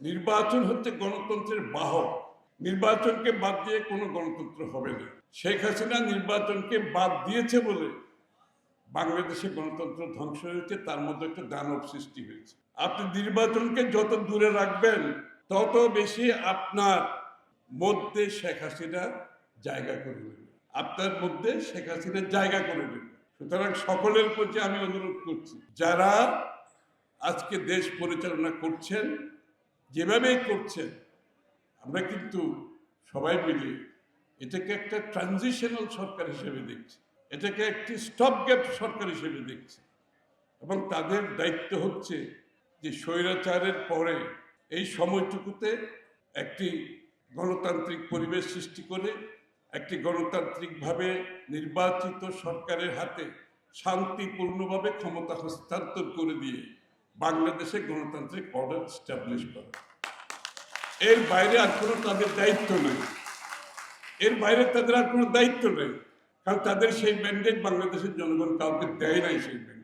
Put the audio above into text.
নির্বাচন হচ্ছে গণতন্ত্রের বাহক। নির্বাচনকে বাদ দিয়ে কোনো গণতন্ত্র হবে না। শেখ হাসিনা নির্বাচনকে বাদ দিয়েছে বলে বাংলাদেশে গণতন্ত্র ধ্বংস হয়েছে, তার মধ্যে একটা দানব সৃষ্টি হয়েছে। আপনি নির্বাচনকে যত দূরে রাখবেন, তত বেশি আপনার মধ্যে শেখ হাসিনা জায়গা করে নেবে। আপনার মধ্যে শেখ হাসিনা জায়গা করে নেবে। সুতরাং সকলের প্রতি আমি অনুরোধ করছি, যারা আজকে দেশ পরিচালনা করছেন যেভাবেই করছেন, আমরা কিন্তু সবাই মিলে এটাকে একটা ট্রানজিশনাল সরকার হিসেবে দেখছি। এটাকে একটি স্টপ গ্যাপ সরকার হিসেবে দেখছি। এবং তাদের দায়িত্ব হচ্ছে যে স্বৈরাচারের পরে এই সময়টুকুতে একটি গণতান্ত্রিক পরিবেশ সৃষ্টি করে, একটি গণতান্ত্রিকভাবে নির্বাচিত সরকারের হাতে শান্তিপূর্ণভাবে ক্ষমতা হস্তান্তর করে দিয়ে বাংলাদেশে গণতান্ত্রিক অর্ডার স্টাবলিশ করা এর বাইরে আর কোনো তাদের দায়িত্ব নেই এর বাইরে তাদের আর কোনো দায়িত্ব নেই কারণ তাদের সেই ম্যান্ডেট বাংলাদেশের জনগণ কাউকে দেয় নাই সেই mandate।